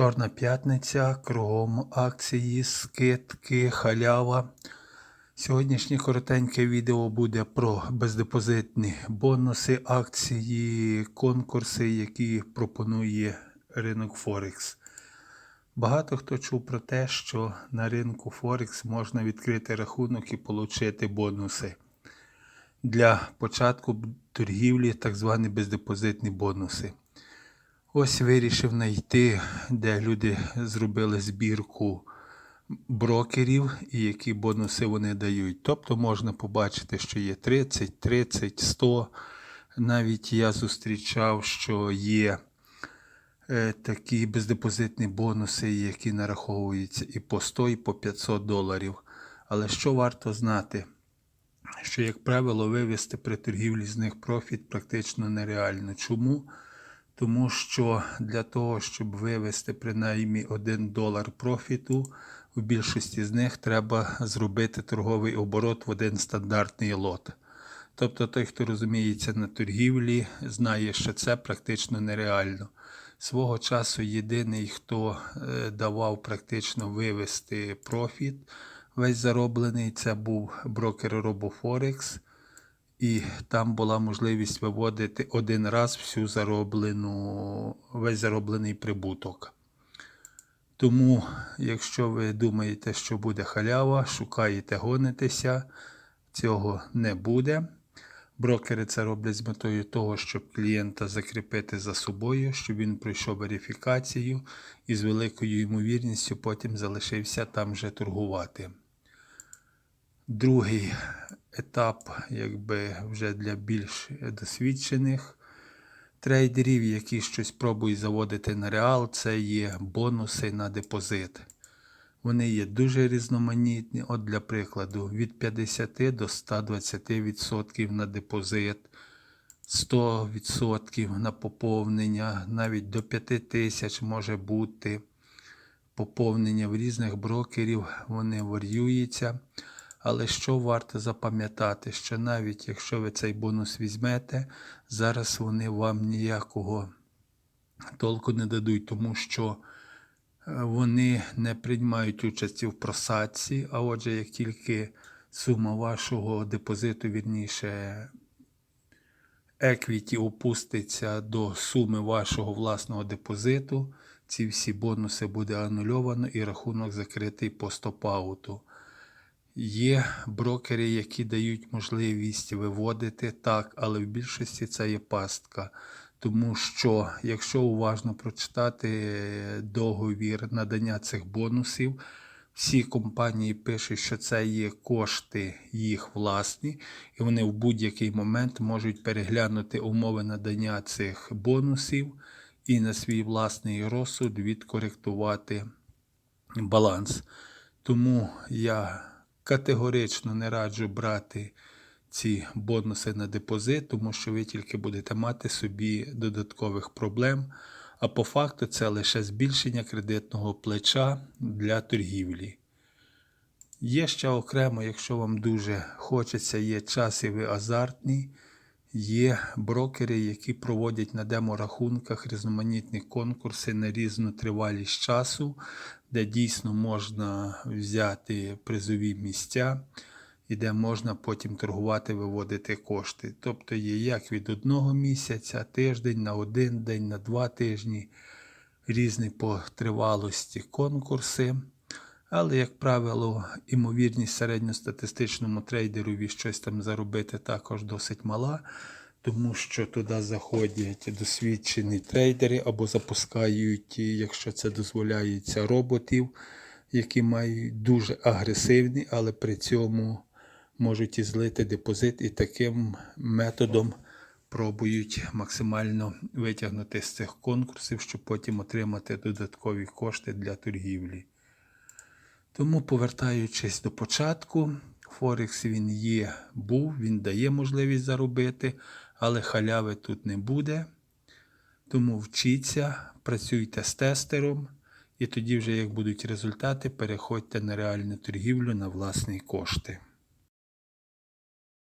Чорна п'ятниця, кругом акції, скидки, халява. Сьогоднішнє коротеньке відео буде про бездепозитні бонуси, акції, конкурси, які пропонує ринок Форекс. Багато хто чув про те, що на ринку Форекс можна відкрити рахунок і отримати бонуси. Для початку торгівлі так звані бездепозитні бонуси. Ось вирішив знайти, де люди зробили збірку брокерів і які бонуси вони дають. Тобто можна побачити, що є 30, 30, 100. Навіть я зустрічав, що є е, такі бездепозитні бонуси, які нараховуються і по 100, і по 500 доларів. Але що варто знати? Що, як правило, вивести при торгівлі з них профіт практично нереально. Чому? Тому що для того, щоб вивести принаймні 1 долар профіту, у більшості з них треба зробити торговий оборот в один стандартний лот. Тобто той, хто розуміється на торгівлі, знає, що це практично нереально. Свого часу єдиний, хто е, давав практично вивести профіт, весь зароблений, це був брокер RoboForex. І там була можливість виводити один раз всю зароблену, весь зароблений прибуток. Тому, якщо ви думаєте, що буде халява, шукаєте, гонитеся, цього не буде. Брокери це роблять з метою того, щоб клієнта закріпити за собою, щоб він пройшов верифікацію і з великою ймовірністю потім залишився там же торгувати. Другий етап, якби вже для більш досвідчених трейдерів, які щось пробують заводити на реал, це є бонуси на депозит. Вони є дуже різноманітні. От, для прикладу, від 50 до 120% на депозит, 100% на поповнення, навіть до 5 тисяч може бути поповнення в різних брокерів, вони варіюються. Але що варто запам'ятати, що навіть якщо ви цей бонус візьмете, зараз вони вам ніякого толку не дадуть, тому що вони не приймають участі в просадці, а отже, як тільки сума вашого депозиту, вірніше, еквіті опуститься до суми вашого власного депозиту, ці всі бонуси буде анульовано і рахунок закритий по стопауту. Є брокери, які дають можливість виводити так, але в більшості це є пастка. Тому що, якщо уважно прочитати договір надання цих бонусів, всі компанії пишуть, що це є кошти їх власні, і вони в будь-який момент можуть переглянути умови надання цих бонусів і на свій власний розсуд відкоректувати баланс. Тому я категорично не раджу брати ці бонуси на депозит, тому що ви тільки будете мати собі додаткових проблем. А по факту це лише збільшення кредитного плеча для торгівлі. Є ще окремо, якщо вам дуже хочеться, є час і ви азартні, є брокери, які проводять на деморахунках різноманітні конкурси на різну тривалість часу, де дійсно можна взяти призові місця і де можна потім торгувати, виводити кошти. Тобто є як від одного місяця, тиждень, на один день, на два тижні, різні по тривалості конкурси. Але, як правило, імовірність середньостатистичному трейдерові щось там заробити також досить мала, тому що туди заходять досвідчені трейдери або запускають, якщо це дозволяється, роботів, які мають дуже агресивні, але при цьому можуть і злити депозит і таким методом пробують максимально витягнути з цих конкурсів, щоб потім отримати додаткові кошти для торгівлі. Тому, повертаючись до початку, Форекс він є, був, він дає можливість заробити, але халяви тут не буде. Тому вчіться, працюйте з тестером, і тоді, вже як будуть результати, переходьте на реальну торгівлю на власні кошти.